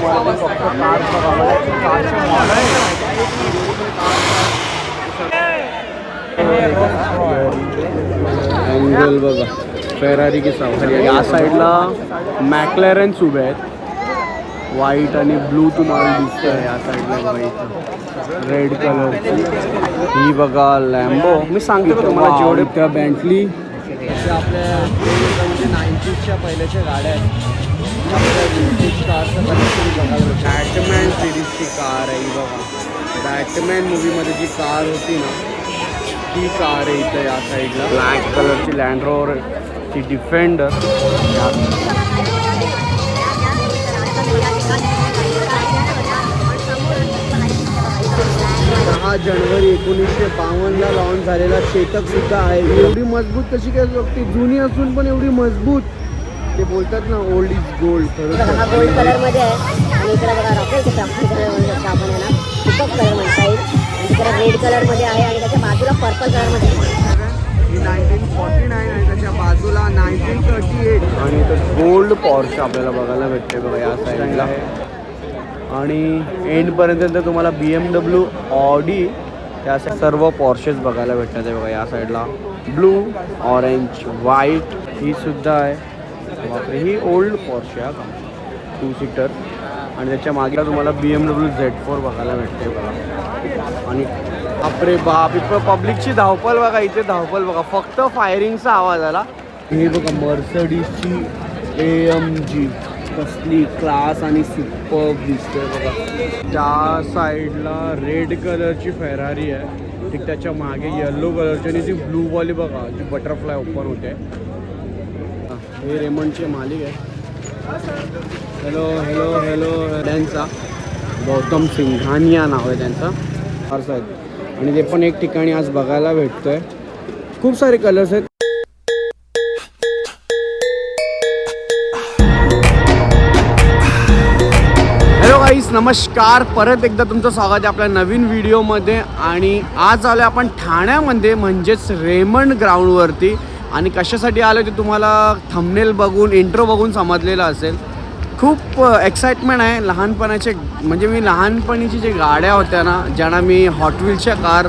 तुम्हाला ते फक्त कार बघा कारचे मॉडेल अँगल बघा. फेरारी की सवारी आहे. या साईडला मॅकलॅरन्स उभे आहेत. व्हाईट आणि ब्लू तुम्हाला दिसतंय या साईडला बघा इथं. रेड कलरची ही बघा लॅम्बो मी सांगितलं तुम्हाला जेवढे त्या बँटली आपल्या नाईन्टीजच्या पहिल्याच्या गाड्या आहेत. बॅटमॅन सिरीजची कार आहे बघा. बॅटमॅन मूवीमध्ये जी कार होती ना ती कार आहे इथं या साईडला ब्लॅक कलरची लँड रोवर ची डिफेंडर दहा जानेवारी एकोणीसशे बावन्नला लॉन्च झालेला चेतक सुद्धा आहे. एवढी मजबूत कशी काय लागते जुनी असून पण एवढी मजबूत. ते बोलतात ना ओल्ड इज गोल्ड हा गोल्ड कलरमध्ये आहे. आणि इकडे बघा रॉकेल कलर म्हणू शकतो आपण याला. पिकअप कलर म्हणता येईल. आणि इकडे रेड कलरमध्ये आहे आणि त्याच्या बाजूला पर्पल कलरमध्ये आहे. ही नाईन्टीन फॉर्टी नाईन आहे त्याच्या बाजूला नाईन्टीन थर्टी एट आणि इथं गोल्ड पॉर्श आपल्याला बघायला भेटते बघा या साईडला आणि एंडपर्यंत तर तुम्हाला बी एम डब्ल्यू ऑडी त्या स- सर्व पॉर्शेस बघायला भेटतात आहे बघा या साईडला ब्लू ऑरेंज व्हाईट ही सुद्धा आहे. बापरे ही ओल्ड पॉर्श आहे का? टू सीटर आणि त्याच्यामागे तुम्हाला B M W Z four बघायला भेटते बघा. आणि बापरे बाप इथं पब्लिकची धावपल बघा इथे धावपल बघा. फक्त फायरिंगचा आवाज आला. हे बघा मर्सडीजची ए एम जी कसली क्लास आणि सुपर दिसते बघा. त्या साईडला रेड कलरची फेरारी आहे. ठीक त्याच्यामागे येल्लो कलरची आणि ती ब्लू वाली बघा जी बटरफ्लाय ओपन होते. हे रेमंडचे मालिक आहे हॅलो हॅलो हॅलो त्यांचा गौतम सिंघानिया नाव आहे त्यांचा. फारसा आहेत आणि ते पण एक ठिकाणी आज बघायला भेटतोय. खूप सारे कलर्स आहेत. हॅलो गाईस नमस्कार. परत एकदा तुमचं स्वागत आहे आपल्या नवीन व्हिडिओमध्ये आणि आज आलो आपण ठाण्यामध्ये म्हणजेच रेमंड ग्राउंडवरती आणि कशासाठी आलं ते तुम्हाला थंबनेल बघून इंट्रो बघून समजलेलं असेल. खूप एक्साइटमेंट आहे. लहानपणाचे म्हणजे मी लहानपणीची जे गाड्या होत्या ना ज्यांना मी हॉटव्हीलच्या कार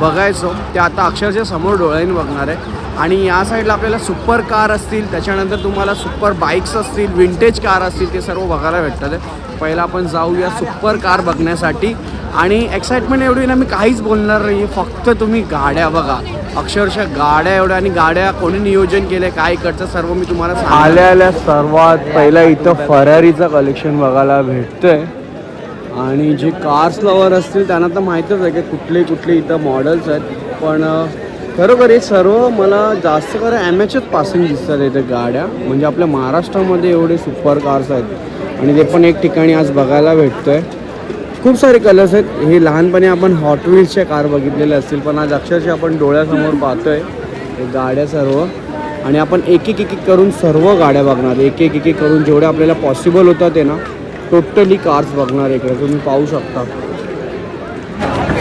बघायचो त्या आता अक्षरशः समोर डोळ्यांनी बघणार आहे. आणि या साईडला आपल्याला सुपर कार असतील त्याच्यानंतर तुम्हाला सुपर बाईक्स असतील विंटेज कार असतील ते सर्व बघायला भेटतात. आहे. पहिला आपण जाऊया सुपर कार बघण्यासाठी. आणि एक्साइटमेंट एवढी ना मी काहीच बोलणार नाही फक्त तुम्ही गाड्या बघा. अक्षरशः गाड्या एवढ्या आणि गाड्या कोणी नियोजन केले काय इकडचं सर्व मी तुम्हाला आल्या आल्या सर्वात पहिला इथं फरारीचं कलेक्शन बघायला भेटतंय. आणि जे कार्स लवर असतील त्यांना तर माहीतच आहे की कुठले कुठले इथं मॉडेल्स आहेत. पण खरोखर हे सर्व मला जास्त कर एम एचच पासिंग दिसतात इथे गाड्या. म्हणजे आपल्या महाराष्ट्रामध्ये एवढे सुपर कार्स आहेत. आणि ते पण एक ठिकाणी आज बघायला भेटतं आहे खूप सारे कलर्स आहेत. हे लहानपणी आपण हॉट व्हील्सच्या कार बघितलेल्या असतील पण आज अक्षरशः आपण डोळ्यासमोर पाहतोय हे गाड्या सर्व. आणि आपण एक एक एक करून सर्व गाड्या बघणार. एक एक एक एक करून जेवढ्या आपल्याला पॉसिबल होतात ते ना टोटली कार्स बघणार इकडे. तुम्ही पाहू शकता.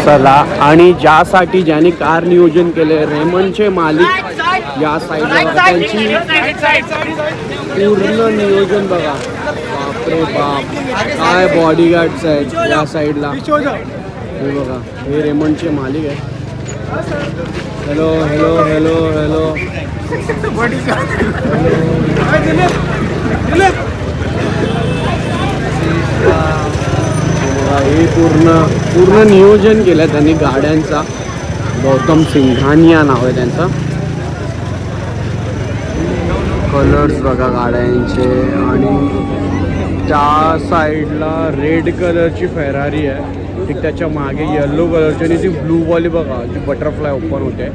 चला आणि ज्यासाठी ज्यांनी कार नियोजन केले रेमंडचे मालिक या साईडला त्यांची पूर्ण नियोजन बघा. बापरे बाप. काय बॉडीगार्ड्स आहेत या साईडला हे बघा हे रेमंडचे मालिक आहे हॅलो हॅलो हॅलो हॅलो हे पूर्ण पूर्ण नियोजन केलं आहे त्यांनी गाड्यांचा. गौतम सिंघानिया नाव आहे त्यांचं. कलर्स बघा गाड्यांचे आणि त्या साईडला रेड कलरची फेरारी आहे. ठीक त्याच्यामागे येलो कलरची आणि ती ब्लू वाली बघा जी बटरफ्लाय ओपन होते.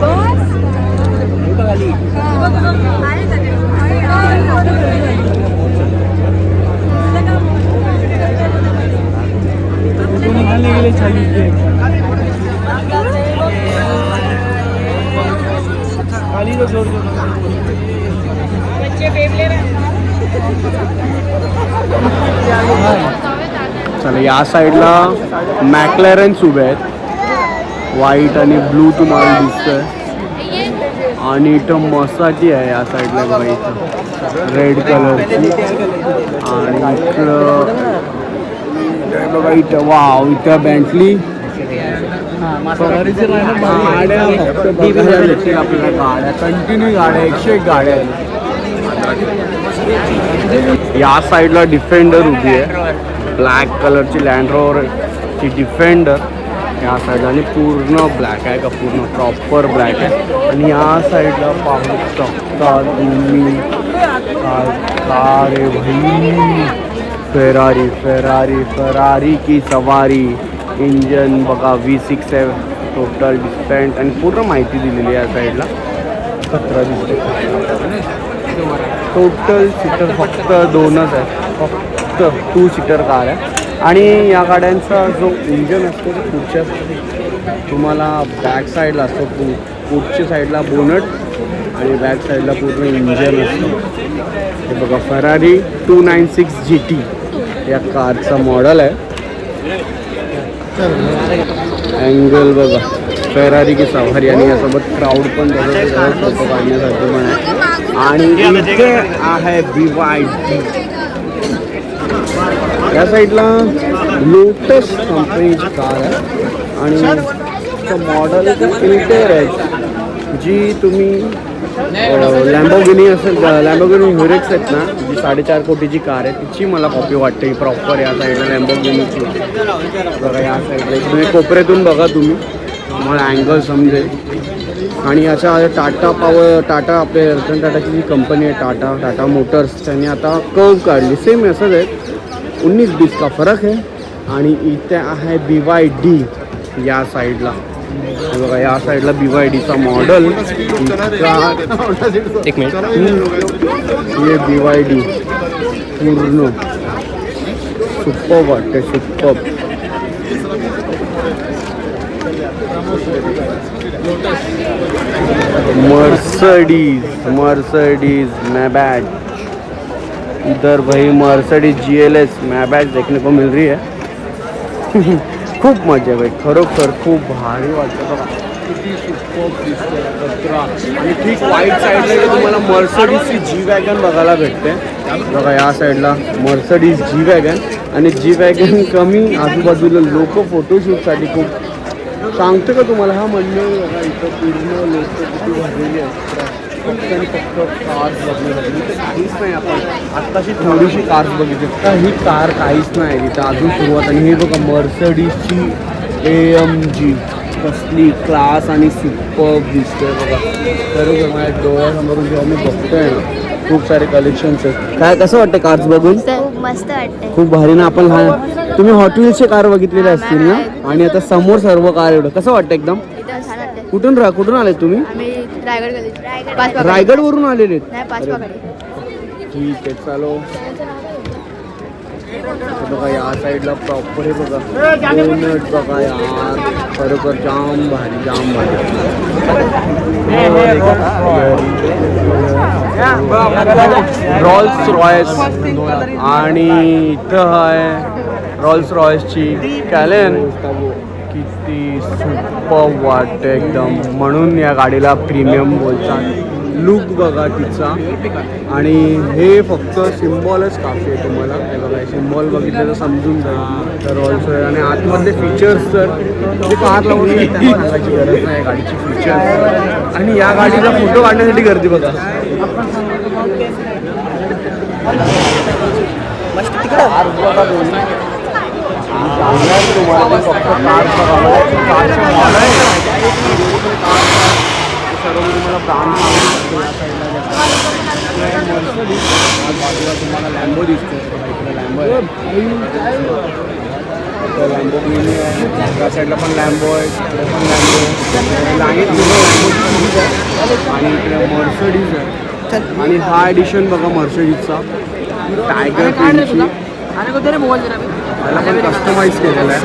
बस या साईडला मॅकलॅरन्स उभे आहेत. व्हाईट आणि ब्लू तुम्हाला दिसतंय. आणि इथं मसाजी आहे या साईडला बघा इथं. रेड कलरची आणि इकडं बघा इथं. वाव इथं बँटली गाड्या आपल्याला गाड्या कंटिन्यू गाड्या एकशे एक गाड्या आहेत. या साईडला डिफेंडर उभी आहे. ब्लॅक कलरची लँड रोवरची डिफेंडर या साईडला आणि पूर्ण ब्लॅक आहे का? पूर्ण प्रॉपर ब्लॅक आहे. आणि या साईडला पाहू शकता तुम्ही काय भाई. फेरारी फेरारी फेरारी की सवारी. इंजन बघा व्ही सिक्स आहे टोटल डिस्पेंट आणि पूर्ण माहिती दिलेली आहे या साईडला. सतरा दिसते टोटल सीटर फक्त दोनच आहे. फक्त टू सीटर कार आहे. आणि या गाड्यांचा जो इंजन असतो तो पुढच्या तुम्हाला बॅक साईडला असतो पु पुढच्या साईडला बोनट आणि बॅक साईडला पूर्ण इंजन असतं. हे बघा Ferrari two nine six G T या कारचं मॉडल आहे. अँगल बघा. फेरारी की सवारी आणि यासोबत क्राऊड पण काढण्यासाठी पण आहे. आणि इथे आहे बी वाय टी या साईडला लोटस कंपनीची कार आहे. आणि मॉडल फिल्टर आहे. जी तुम्ही लॅम्बोगिनी असेल लॅम्बोगिनी ह्युरेक्स आहेत ना जी साडेचार कोटीची कार आहे तिची मला कॉपी वाटते प्रॉपर या साईडला लॅम्बोगिनीची बघा या साईडला तुम्ही कोपऱ्यातून बघा तुम्ही. मला अँगल समजेल. आणि याच्या टाटा पॉवर टाटा आपले रतन टाटाची जी कंपनी आहे टाटा टाटा मोटर्स त्यांनी आता कर्व काढली. सेम असंच आहे. उन्नीस बीस का फरक आहे आणि इथे आहे बी वाय डी या साईडला बघा या साईडला बी वाय डीचा मॉडल एक मिनिट. हे बी वाय डी पूर्ण. सुप्पब वाटते सुप्पब मर्सडीज मर्सडीज मैबैज इधर भाई Mercedes G L S Maybach देखने को मिल रही है। खूप मजा आहे भाई खरोखर खूप भारी वाटतं बघा किती सुपर कचरा आणि ठीक वाईट साईडला तुम्हाला मर्सडीजची जी वॅगन बघायला भेटते. बघा या साईडला मर्सडीज जी वॅगन आणि जी वॅगन कमी आजूबाजूला लोक फोटोशूटसाठी खूप सांगतो का तुम्हाला? हा मंडळ बघा इथं पूर्ण लोक किती भरलेली आहेत. फक्त आणि फक्त कार्स बघण्यासाठी इथं काहीच नाही आपण आत्ताशी थोडीशी कार्स बघितली तर ही कार काहीच नाही तिथं अजून सुरुवात आणि हे बघा मर्सडीजची ए एम जी कसली क्लास आणि सुपर दिसतोय बघा खरोखर माझ्या डोळ्यासमोरून जेव्हा मी बघतोय ना खूप सारे कलेक्शन्स आहेत काय कसं वाटतं कार्स बघून खूप मस्त वाटतंय खूप भारी ना आपण लहान तुम्ही हॉट व्हील्सचे कार बघितलेले असतील ना आणि आता समोर सर्व कार एवढं कसं वाटतं एकदम कुठून रा कुठून आले तुम्ही? आम्ही रायगड पाच वरून आलेले आहेत? नाही पाच अरे, पाकडी. ठीक आहे चालो. हे बघा या साईडला प्रॉपर हे बघा. डोनट बघा यार. खरोखर जाम भारी जाम भारी. रॉल्स रॉयस आणि इथं आहे रॉल्स रॉयसची कॅलेन सुपर वाटते एकदम. म्हणून या गाडीला प्रीमियम बोलतात लुक बघा तिचा. आणि हे फक्त सिम्बॉलच काफी आहे तुम्हाला. हे बघा सिम्बॉल बघितलं तर समजून जाईल. तर ऑल्सो आणि आतमधले फीचर्स तर ते कार लावून सांगायची गरज नाही. गाडीची फीचर्स आणि या गाडीला फोटो काढण्यासाठी गर्दी बघा. कार बघा दोन्ही. आणि सांगणार तुम्हाला फक्त सर्व तुम्हाला साईडला घेतलं. Mercedes, या बाजूला तुम्हाला लॅम्बो दिसतो बघा इकडे लॅम्बो आहे. इकडे लॅम्बोगिनी आहे त्या साईडला पण लॅम्बो आहे पण लॅम्बो आहे आणि इकडे मर्सडीज आहे आणि हा एडिशन बघा मर्सडीजचा टायगर प्रिंटची त्याला पण कस्टमाइज केलेलं आहे.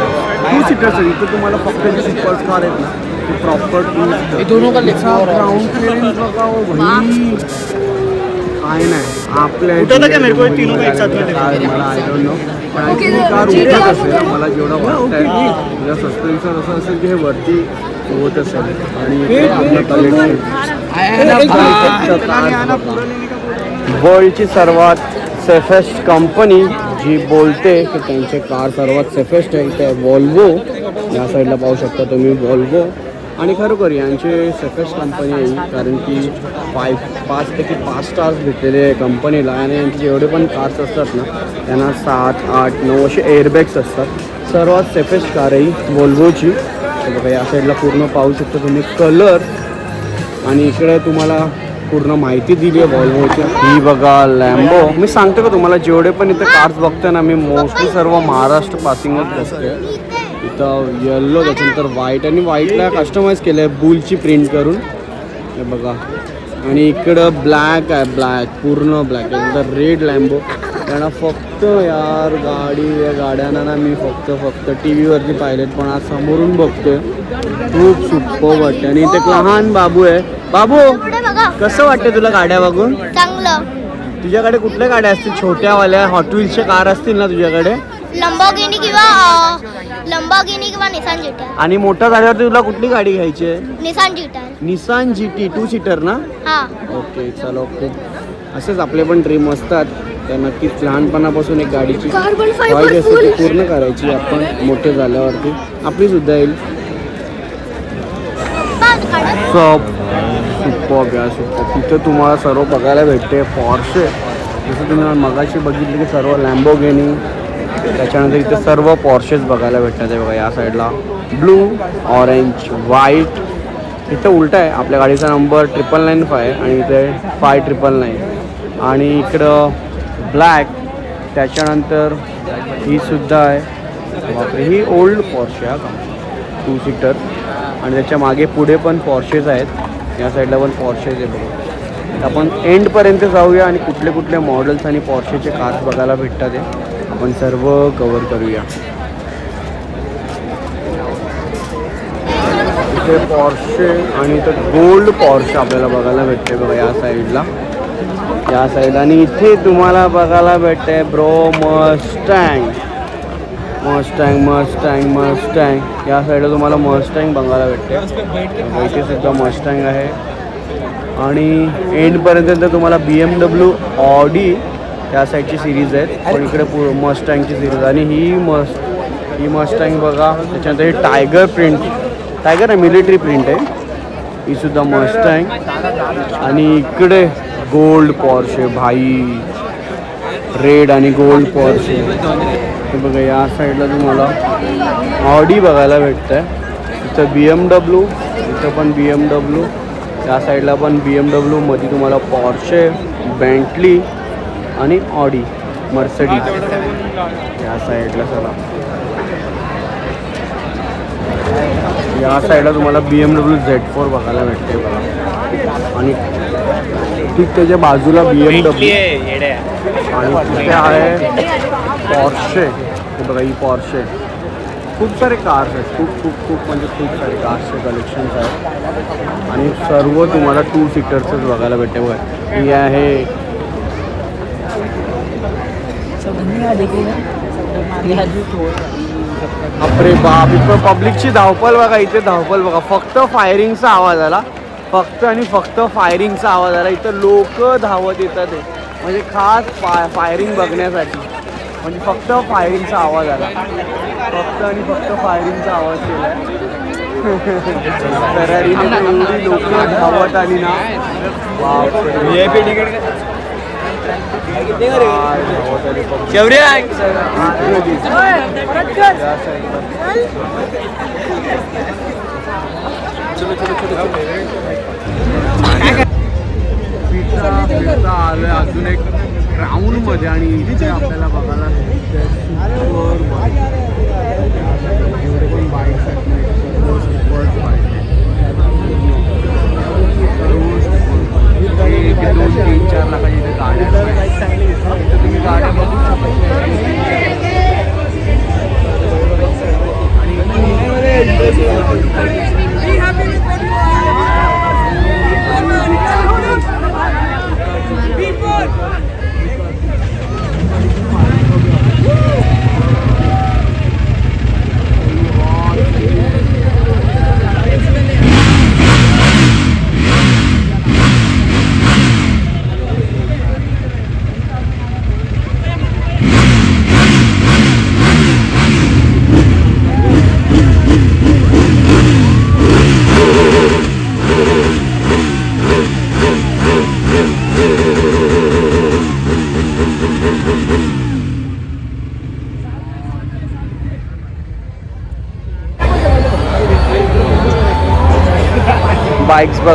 टू सीटर्स आहे. इथं तुम्हाला फक्त जे सुपर कार आहेत ना ते प्रॉपर टू दोनों का ग्राउंड क्लिअरन्स बघा ओ भाई. नाही नाही. आपल्या उठवलं क्या मेरे को? तीनों का एक साथ में काय मला आय डोंट नो पण I think कार उठत असेल मला जेवढं तुझ्या सस्पेन्सर असं असेल की हे वरती होत असेल. आणि इकडे आपलं collection. वर्ल्डची सर्वात सेफेस्ट कंपनी जी बोलते की त्यांचे कार सर्वात सेफेस्ट आहे ते वॉल्वो या साईडला पाहू शकता तुम्ही वॉल्वो आणि खरोखर यांचे सेफेस्ट कंपनी आहे कारण की फाय पाचपैकी पाच स्टार्स भेटलेले कंपनीला आणि यांचे जेवढे पण कार्स असतात ना त्यांना सात आठ नऊ असे एअरबॅग्स असतात. सर्वात सेफेस्ट कार आहे वॉल्वोची बघा या साईडला पूर्ण पाहू शकता तुम्ही कलर आणि इकडे तुम्हाला पूर्ण माहिती दिली आहे वॉल्वोची ही बघा लॅम्बो मी सांगतो का तुम्हाला जेवढे पण इथे कार्स बघते ना मी मोस्टली सर्व महाराष्ट्र पासिंगच बघते इथं येल्लो त्याच्यानंतर व्हाईट आणि व्हाईटला कस्टमाइज केलं आहे बुलची प्रिंट करून. हे बघा. आणि इकडं ब्लॅक आहे ब्लॅक पूर्ण ब्लॅक त्याच्यानंतर रेड लॅम्बो त्यांना फक्त यार गाडी या गाड्यांना ना मी फक्त फक्त टी व्हीवरती पाहिलेत पण आज समोरून बघतोय. खूप सुपर वाटते आणि इथे एक लहान बाबू आहे. बाबू कसं वाटतं तुला गाड्या बघून? तुझ्याकडे कुठल्या गाड्या असतील? छोट्यावाल्या हॉट व्हील्सच्या कार असतील ना तुझ्याकडे? लंबोगिनी किंवा लंबोगिनी किंवा निसान आणि मोठा झाल्यावरती तुला कुठली गाडी घ्यायची आहे? Nissan Nissan G T two seater ना? हा. ओके चलो खूप असेच आपले पण ड्रीम असतात. तर नक्कीच लहानपणापासून एक गाडीची कार्बन ख्वाहिश असते ती पूर्ण करायची आपण मोठे झाल्यावरती. आपली सुद्धा येईल. सुपर या सुपर तिथं तुम्हाला सर्व बघायला भेटते. पॉर्शे जसं तुम्ही मगाशी बघितलं की सर्व लॅम्बोगेनी त्याच्यानंतर इथे सर्व पॉर्शेस बघायला भेटतात हे बघा या साईडला ब्लू ऑरेंज व्हाईट इथं उलट आहे आपल्या गाडीचा नंबर ट्रिपल नाईन फाय आणि इथे फाय ट्रिपल नाईन आणि इकडं ब्लॅक त्याच्यानंतर ही सुद्धा आहे. बापरे ही ओल्ड पॉर्शे हा का? टू सीटर आणि त्याच्यामागे पुढे पण पॉर्शेस आहेत. या साईडला पण पॉर्शेस आहे बघा. तर आपण एंडपर्यंत जाऊया आणि कुठले कुठले मॉडेल्स आणि पॉर्शेचे कार्स बघायला भेटतात ते आपण सर्व कवर करूया. इथे पॉर्शे आणि इथं गोल्ड पॉर्शे आपल्याला बघायला भेटते बघा या साईडला या साईड आणि इथे तुम्हाला बघायला भेटते bro Mustang Mustang Mustang Mustang या साईडला तुम्हाला मस्टँग बघायला भेटते इथे सुद्धा मस्टँग आहे. आणि एंडपर्यंत तुम्हाला बी एम डब्ल्यू ऑडी त्या साईडची सिरीज आहेत. पण इकडे पु मस्टँगची सिरीज आणि ही मस्ट ही मस्टँग बघा. त्याच्यानंतर ही टायगर प्रिंट टायगर आहे मिलिटरी प्रिंट आहे. ही सुद्धा मस्टँग आणि इकडे गोल्ड पॉर्शे भाई. रेड आणि गोल्ड पॉर्शे हे बघा या साईडला तुम्हाला ऑडी बघायला भेटतं आहे इथं बी एम डब्ल्यू इथं पण बी एम डब्ल्यू त्या साईडला पण बी एम डब्ल्यूमध्ये तुम्हाला पॉर्शे बँटली आणि ऑडी मर्सडीज. या साईडला चला. या साईडला तुम्हाला B M W Z four बघायला भेटते बघा. आणि ठीक त्याच्या बाजूला बी एम डब्ल्यू आणि तिथे आहे पॉर्शे हे बघा ही पॉर्शे खूप सारे कार्स आहेत. खूप खूप खूप म्हणजे खूप सारे कार्सचे कलेक्शन्स आहेत. आणि सर्व तुम्हाला टू सीटर्सच बघायला भेटते बघा. ही आहे बापरे बाप इथं पब्लिकची धावपळ बघा इथे धावपळ बघा. फक्त फायरिंगचा आवाज आला. फक्त आणि फक्त फायरिंगचा आवाज आला. इथं लोक धावत येतात म्हणजे खास फाय फायरिंग बघण्यासाठी. म्हणजे फक्त फायरिंगचा आवाज आला. फक्त आणि फक्त फायरिंगचा आवाज केला. एवढी लोक धावत आली ना. अजून एक ग्राउंडमध्ये आणि इथे आपल्याला बघायला भेटतंय बाईक bike. पण बाईक्स आहेत super. एक, दोन तीन चार लाखाची इथे गाड्या इथे तुम्ही गाड्या बघू शकता आणि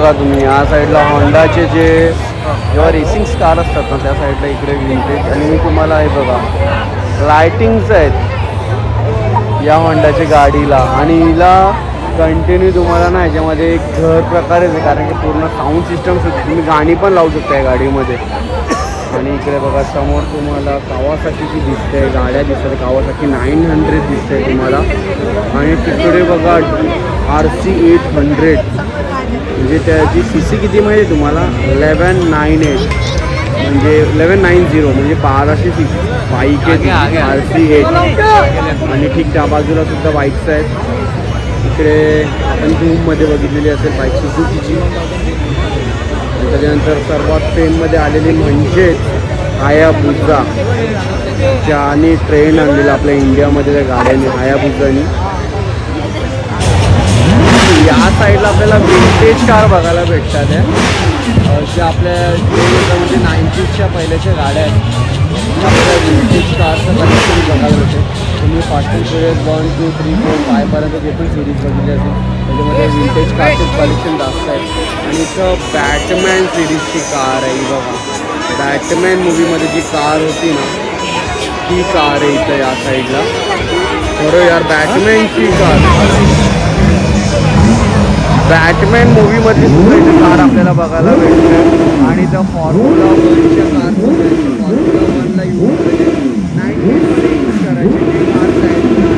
बघा तुम्ही या साईडला होंडाचे जे जेव्हा रेसिंग स्टार असतात ना त्या साईडला इकडे विंटेज आणि मी तुम्हाला हे बघा लायटिंग्स आहेत या होंडाच्या गाडीला. आणि हिला कंटिन्यू तुम्हाला ना ह्याच्यामध्ये एक घर प्रकारच आहे कारण की पूर्ण साऊंड सिस्टम तुम्ही गाणी पण लावू शकता या गाडीमध्ये. आणि इकडे बघा समोर तुम्हाला कावासाकीची दिसते गाड्या दिसतात. कावासाकी नाईन हंड्रेड दिसते तुम्हाला. आणि तिकडे बघा आर सी एट हंड्रेड म्हणजे त्याची सी सी किती माहिती आहे तुम्हाला? इलेवन नाईन एट म्हणजे इलेवन नाईन झिरो म्हणजे बाराशे सी बाईक आहे आर सी एट. आणि ठीक त्या बाजूला सुद्धा बाईक्स आहेत. इकडे आपण धूममध्ये बघितलेली असेल बाईक सुझुकीची त्याच्यानंतर सर्वात फेममध्ये आलेली म्हणजेच हायाबुजा ज्याने ट्रेन आणलेला आपल्या इंडियामध्ये त्या गाड्याने हायाबुजानी या साईडला आपल्याला विंटेज कार बघायला भेटतात आहे जे आपल्या म्हणजे नाईन्टीजच्या पहिल्याच्या गाड्या आहेत आपल्याला विंटेज कारचं कलेक्शन बघायला भेटते. तुम्ही fasten series one two three four फायपर्यंत जे पण सिरीज बघितली असेल त्याच्यामध्ये विंटेज कारचं कलेक्शन जास्त आहे आणि इथं बॅटमॅन सिरीजची कार आहे बघा. बॅटमॅन मूवीमध्ये जी कार होती ना ती कार आहे इथं या साईडला. बरोबर यार बॅटमॅनची कार बॅटमॅन मूवीमधली सुद्धा इथे कार आपल्याला बघायला भेटते. आणि त्या फॉर्म्युला वनच्या कार फॉर्म्युला वनला यूज करायचे नाईन्टीजमध्ये यूज करायचे कार्स आहेत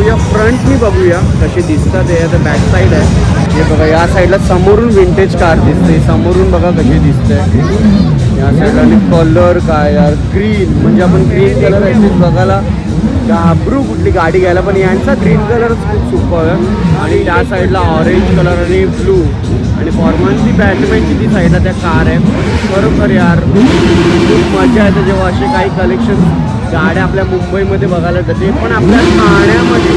जाऊया. फ्रंटनी बघूया कसे दिसतात हे. आता बॅक साईड आहे. हे बघा या साईडला समोरून विंटेज कार दिसते समोरून बघा कशी दिसते या साईडला आणि कलर काय यार? ग्रीन म्हणजे आपण ग्रीन कलर ॲटलीस्ट बघायला घाबरू कुठली गाडी घ्यायला. पण यांचा ग्रीन कलरच खूप सुपर आहे. आणि त्या साईडला ऑरेंज कलर आणि ब्लू आणि फॉर्मन्सची बॅटमॅनची जी साईडला त्या कार आहे. खरोखर यार खूप मजा येते जेव्हा असे काही कलेक्शन गाड्या आपल्या मुंबईमध्ये बघायला जाते पण आपल्या ठाण्यामध्ये.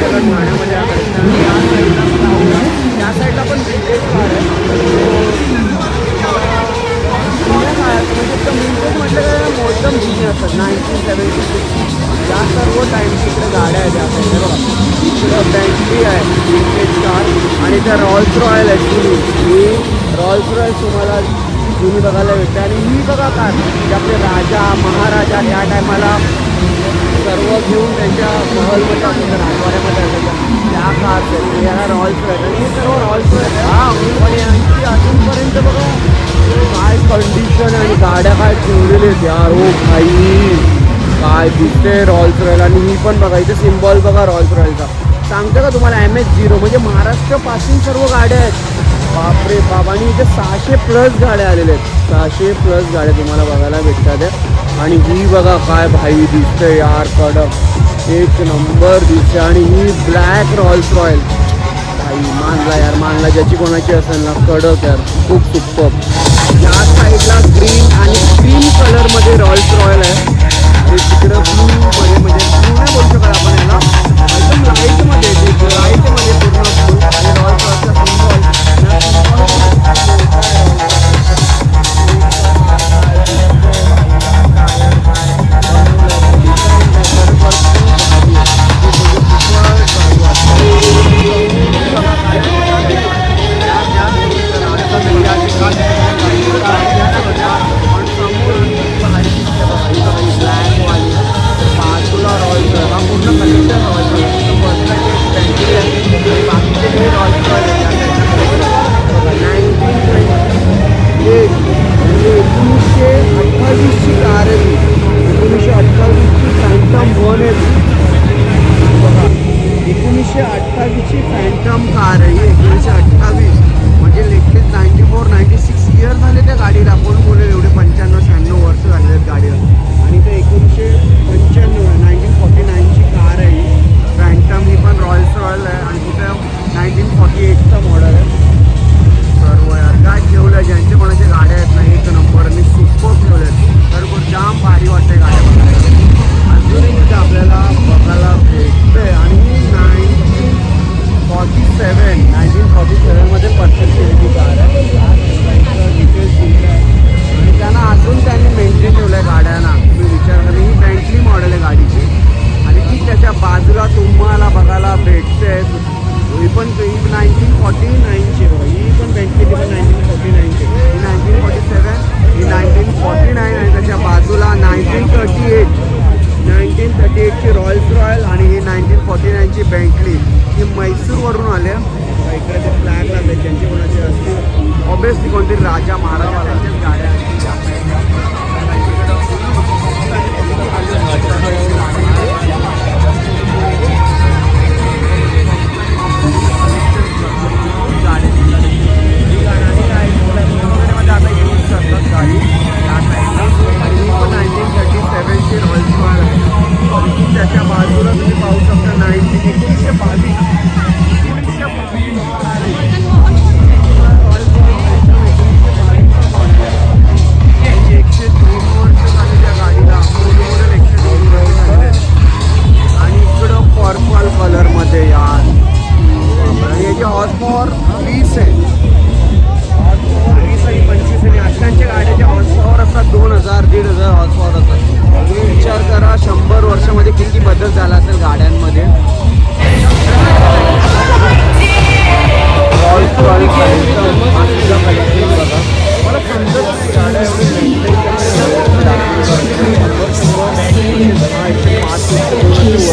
ठाण्यामध्ये त्या साईडला पण vintage म्हणजे कार आहे म्हणजे एकदम vintage म्हटलं तर जुने असतात नाईन्टीन सेवन्टी सिक्स या सर्व टाईमची इकडे गाड्या आहेत. या साईडला बघा इकडं बँकी आहे विंटेज कार आणि त्या रॉल्स रॉयल आहे. जुनी रॉल्स रॉयल तुम्हाला जुनी बघायला भेटते. आणि ही बघा कार जे आपले राजा महाराजा त्या टायमाला सर्व घेऊन त्यांच्या महलमध्ये असायचं राजवाड्यामध्ये असायच्या त्या कार्स आहेत या रॉल्स रॉयल आणि हे सर्व रॉल्स रॉयल आहे पण यांची अजूनपर्यंत बघा काय कंडिशन आणि गाड्या काय ठेवलेले आहेत. यार ओ भाई काय दिसते रॉल्स रॉयल आणि ही पण बघा इथे सिम्बॉल बघा रॉल्स रॉयलचा सांगते का तुम्हाला एम एच झिरो म्हणजे महाराष्ट्रापासून सर्व गाड्या आहेत. बापरे बाप. आणि इथे सहाशे प्लस गाड्या आलेल्या आहेत. सहाशे प्लस गाड्या तुम्हाला बघायला भेटतात आहे आणि ही बघा काय भाई दिसते यार कडक. एक नंबर दिसते आणि ही ब्लॅक रॉयल्स रॉयल भाई मानला यार मानला. ज्याची कोणाची असेल ना कडक यार. खूप सुपर या साईडला ग्रीन आणि क्रीम कलरमध्ये रॉयल्स रॉयल आहे. आणि तिकडं ब्लूमध्ये म्हणजे ब्लू नाही बोलू शकत आपण याला. एकदम लाईटमध्ये लाईटमध्ये पूर्ण आणि रॉयल्स रॉयलचा बाजूला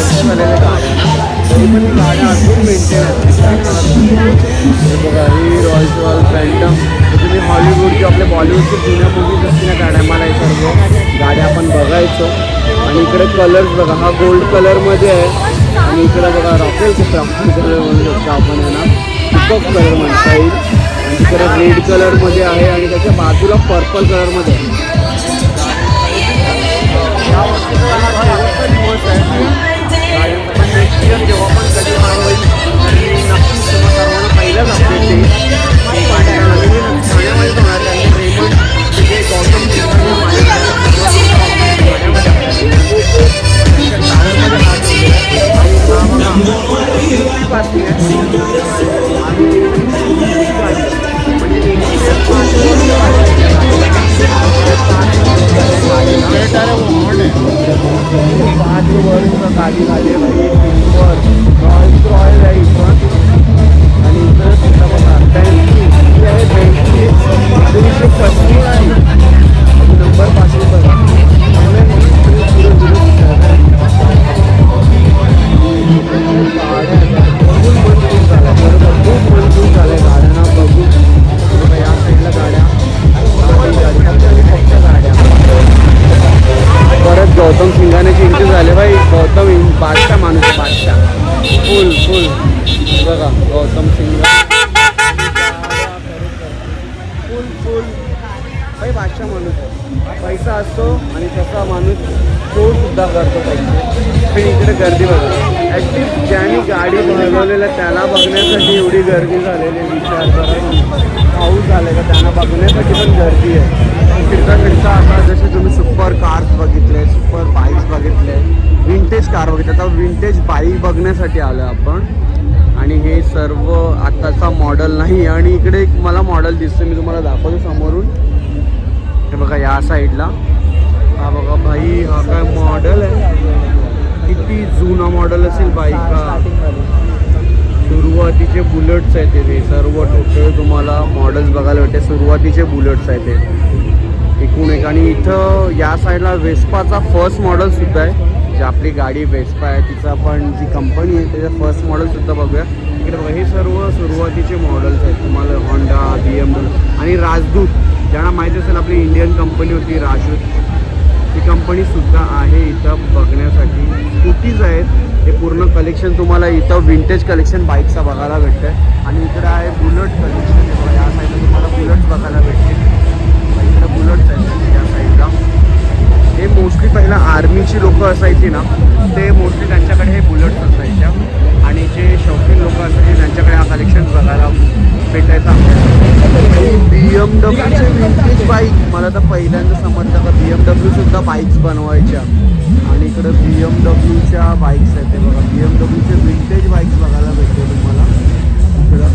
गाड्या तरी पण गाड्या अजून मेंटेन बघा ही रॉयल्स रॉयल फॅन्टम तुम्ही हॉलिवूडची आपल्या जुन्या मूवीज असतील गाड्या मला सर्व गाड्या आपण बघायचो आणि इकडे कलर्स बघा हा गोल्ड कलरमध्ये आहे आणि इकडे बघा रॉकेलचे ब्राऊन कलर म्हणू शकतो आपण यांना पिकअप कलर म्हणता येईल आणि तिकडे रेड कलरमध्ये आहे आणि त्याच्या बाजूला पर्पल कलरमध्ये आहे पण नेक्स्ट इयर जेव्हा पण कधी हा होईल तरी नक्कीच तुम्हा सर्वांना पहिलाच अपडेट देईल की गाड्या नवीन ठाण्यामध्ये होणार त्यांनी रेमंड तिथे गौतम सिंगाने माझ्या गाड्यामध्ये आपल्याला टायरमध्ये हात ठेवलेला आहे. आणि हा बघा, इलेक्ट्रिक बातमी आहे आणि इलेक्ट्रिक गाडी आहे. म्हणजे एकशे पाच वर्ष झाली आहे. झाले का बघण्यासाठी पण गर्दी आहे. फिरता फिरता आता जसे तुम्ही सुपर कार्स बघितले सुपर बाईक्स बघितले विंटेज कार बघितले आता विंटेज बाईक बघण्यासाठी आलो आपण. आणि हे सर्व आत्ताचा मॉडल नाही आणि इकडे एक मला मॉडल दिसतं मी तुम्हाला दाखवतो समोरून. हे बघा या साईडला हा बघा भाई हा काय मॉडेल आहे. किती जुना मॉडेल असेल बाईका सुरुवातीचे बुलेट्स आहेत ते सर्व टोटल तुम्हाला मॉडेल्स बघायला भेटते. सुरुवातीचे बुलेट्स आहेत ते. एकूण एक आणि इथं या साईडला वेस्पाचा फर्स्ट मॉडेलसुद्धा आहे. जी आपली गाडी वेस्पा आहे तिचा पण जी कंपनी आहे त्याचं फर्स्ट मॉडेलसुद्धा बघूया. इकडे हे सर्व सुरुवातीचे मॉडेल्स आहेत. तुम्हाला होंडा बी एम आणि राजदूत. ज्यांना माहीत असेल आपली इंडियन कंपनी होती राजदूत. ही कंपनीसुद्धा आहे इथं बघण्यासाठी. स्कूटीज आहेत. हे पूर्ण कलेक्शन तुम्हाला इथं विंटेज कलेक्शन बाईकचा बघायला भेटतं आहे आणि इकडं आहे बुलट कलेक्शन या साईडला तुम्हाला बुलट बघायला भेटते इकडं बुलट्स आहेत म्हणजे या साईडला हे मोस्टली पहिला आर्मीची लोकं असायची ना ते मोस्टली त्यांच्याकडे हे बुलट्स असायच्या. आणि जे शौकीन लोक असायचे त्यांच्याकडे हा कलेक्शन बघायला भेटायचा. बी एम डब्ल्यूचे विंटेज बाईक मला तर पहिल्यांदा समजलं का बी एम डब्ल्यूसुद्धा बाईक्स बनवायच्या. आणि इकडं बी एम डब्ल्यूच्या बाईक्स आहेत ते बघा. बी एम डब्ल्यूचे विंटेज बाईक्स बघायला भेटते तुम्हाला. इकडं.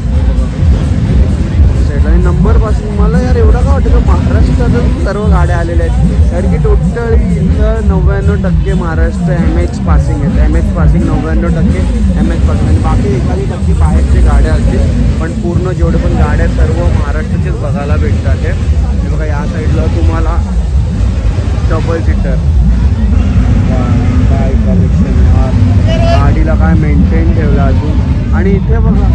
साईडला आणि नंबरपासून मला यार एवढं का वाटतं का? महाराष्ट्रातून सर्व गाड्या आलेल्या आहेत. कारण की टोटल इथं नव्याण्णव टक्के महाराष्ट्र एम एच पासिंग आहेत. एम एच पासिंग नव्याण्णव टक्के एम एच पासिंग आणि बाकी एखादी टक्के बाहेरचे गाड्या असतील. पण पूर्ण जेवढे पण गाड्या आहेत, सर्व महाराष्ट्राचेच बघायला भेटतात आहे हे बघा या साईडला तुम्हाला डबल सीटर काय कलेक्शन गाडीला काय मेंटेन ठेवलं अजून? आणि इथे बघा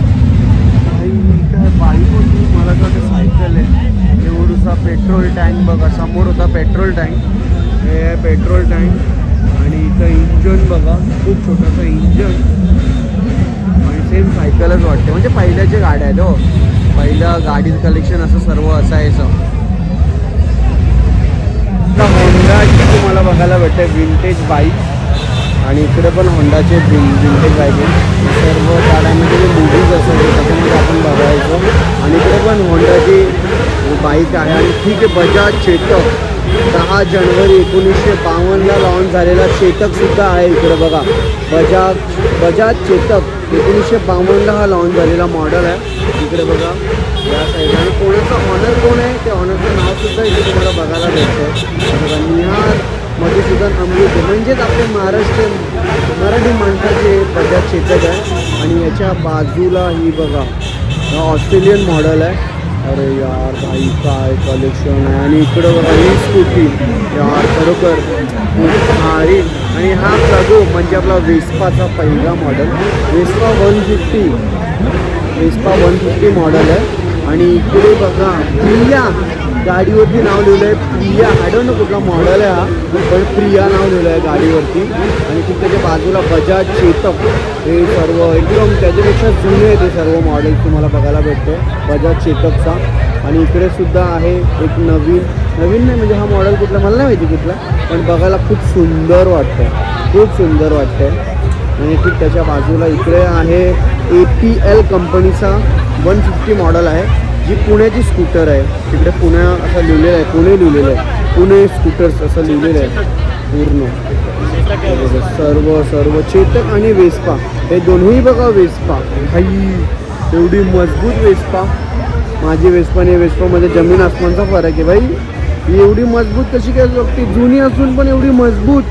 काय बाईक होती मला तर सायकल आहे. एवढूसा पेट्रोल टँक बघा समोर होता पेट्रोल टँक हे आहे पेट्रोल टँक आणि इथं इंजन बघा खूप छोटंसं इंजन आणि सेम सायकलच वाटते. म्हणजे पहिल्याच्या गाड्या आहेत हो. पहिलं गाडीचं कलेक्शन असं सर्व असायचं होंडाची तुम्हाला बघायला भेटते विंटेज बाईक आणि इकडे पण होंडाचे बिल विंटेज पाहिजे सर्व गाड्यांमध्ये जे मूवीज असायचे त्याच्यामध्ये आपण बघायचो. आणि इकडे पण होंडाची बाईक आहे आणि ठीक आहे बजाज चेतक दहा जानेवारी एकोणीसशे बावन्नला लॉन्च झालेला चेतकसुद्धा आहे इकडे बघा. बजाज बजाज चेतक एकोणीसशे बावन्नला हा लॉन्च झालेला मॉडेल आहे. इकडे बघा. या साईडला आणि कोणाचं ऑनर कोण आहे? ते ऑनरचं नावसुद्धा इथे तुम्हाला बघायला भेटतं बघा निहार मधुसूदन अमृत म्हणजेच आपले महाराष्ट्र मराठी माणसाचे बजाज क्षेत्रक आहे आणि याच्या बाजूला ही बघा ऑस्ट्रेलियन मॉडेल आहे. अरे यार भाई काय कलेक्शन आहे. आणि इकडं बघा ही स्कूटी यार खरोखर खूप भारी. आणि हा प्रगो म्हणजे आपला वेस्पाचा पहिला model Vespa one fifty Vespa one fifty model आहे. आणि इकडे बघा प्रिया गाडीवरती नाव लिहिलं आहे प्रिया. आय डोंट नो कुठला मॉडेल आहे हा पण प्रिया नाव लिहिलं आहे गाडीवरती. आणि तिथे त्याच्या बाजूला बजाज चेतक हे सर्व एकदम त्याच्यापेक्षा जुने आहे ते सर्व मॉडेल तुम्हाला बघायला भेटते बजाज चेतकचा. आणि इकडे सुद्धा आहे एक नवीन. नवीन नाही म्हणजे हा मॉडेल कुठला मला नाही माहिती कुठला पण बघायला खूप सुंदर वाटतं खूप सुंदर वाटतं आणि ठीक त्याच्या बाजूला इकडे आहे ए पी एल कंपनीचा वन फिफ्टी मॉडेल आहे. जी पुण्याची स्कूटर आहे. तिकडे पुण्या असं लिहिलेलं आहे. पुणे लिहिलेलं आहे. पुणे स्कूटर्स असं लिहिलेलं आहे. पूर्ण. बघा, सर्व सर्व. चेतक आणि वेस्पा. हे दोन्ही बघा वेस्पा. भाई एवढी मजबूत वेस्पा. माझी वेस्पा आणि वेस्पामध्ये जमीन आसमानचा फरक आहे. भाई ही एवढी मजबूत कशी काय ती जुनी असून पण एवढी मजबूत.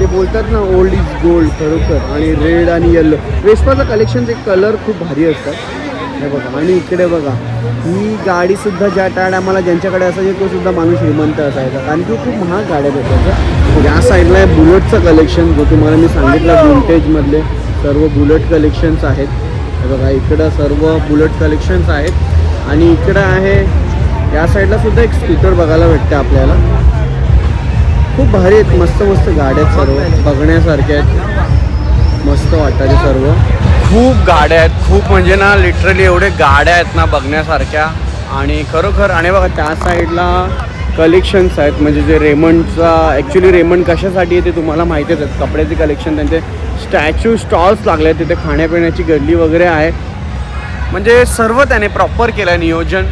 ते बोलतात ना ओल्ड इज गोल्ड खरोखर. आणि रेड आणि येल्लो वेस्पाचं कलेक्शनचे कलर खूप भारी असतात. हे बघा. आणि इकडे बघा. ही गाडीसुद्धा ज्या टायड आम्हाला ज्यांच्याकडे असायची तो सुद्धा माणूस श्रीमंत असायचा. कारण की खूप महाग गाड्या भेटायच्या. या साईडला आहे बुलेटचं कलेक्शन जो तुम्हाला मी सांगितलं विंटेजमधले सर्व बुलेट कलेक्शन्स आहेत. हे बघा इकडं सर्व बुलेट कलेक्शन्स आहेत. आणि इकडं आहे या साईडला सुद्धा एक स्कूटर बघायला भेटते आपल्याला. खूप भारी आहेत मस्त मस्त गाड्या आहेत सर्व बघण्यासारख्या आहेत. मस्त वाटतात सर्व. खूप गाड्या आहेत. खूप म्हणजे ना लिटरली एवढे गाड्या आहेत ना बघण्यासारख्या. आणि खरोखर आणि बघा त्या साईडला कलेक्शन्स आहेत. म्हणजे जे रेमंडचा ॲक्च्युली रेमंड कशासाठी आहे ते तुम्हाला माहितीच आहेत कपड्याचे कलेक्शन त्यांचे स्टॅच्यू स्टॉल्स लागले आहेत. तिथे खाण्यापिण्याची गल्ली वगैरे आहे. म्हणजे सर्व त्याने प्रॉपर केलं आहे नियोजन.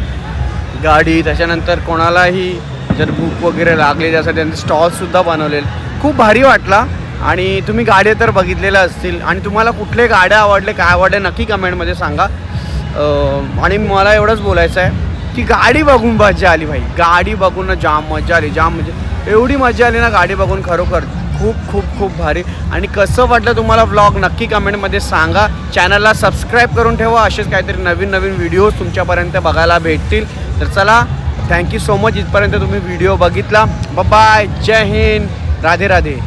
गाडी त्याच्यानंतर कोणालाही जर भूक वगैरे लागली त्यासाठी त्यांचे स्टॉल्ससुद्धा बनवलेले. खूप भारी वाटला. आणि तुम्ही गाड्या तर बघितलेल्या असतील. आणि तुम्हाला कुठले गाड्या आवडले काय आवडले नक्की कमेंटमध्ये सांगा. आणि मला एवढंच बोलायचं आहे की गाडी बघून मजा आली भाई. गाडी बघून ना जाम मजा आली जाम म्हणजे एवढी मजा आली ना गाडी बघून खरोखर. खूप खूप खूप भारी. आणि कसं वाटलं तुम्हाला व्लॉग नक्की कमेंटमध्ये सांगा. चॅनलला सबस्क्राईब करून ठेवा. असेच काहीतरी नवीन नवीन व्हिडिओज तुमच्यापर्यंत बघायला भेटतील. तर चला थँक्यू सो मच इथपर्यंत तुम्ही व्हिडिओ बघितला. बाय जय हिंद. राधे राधे.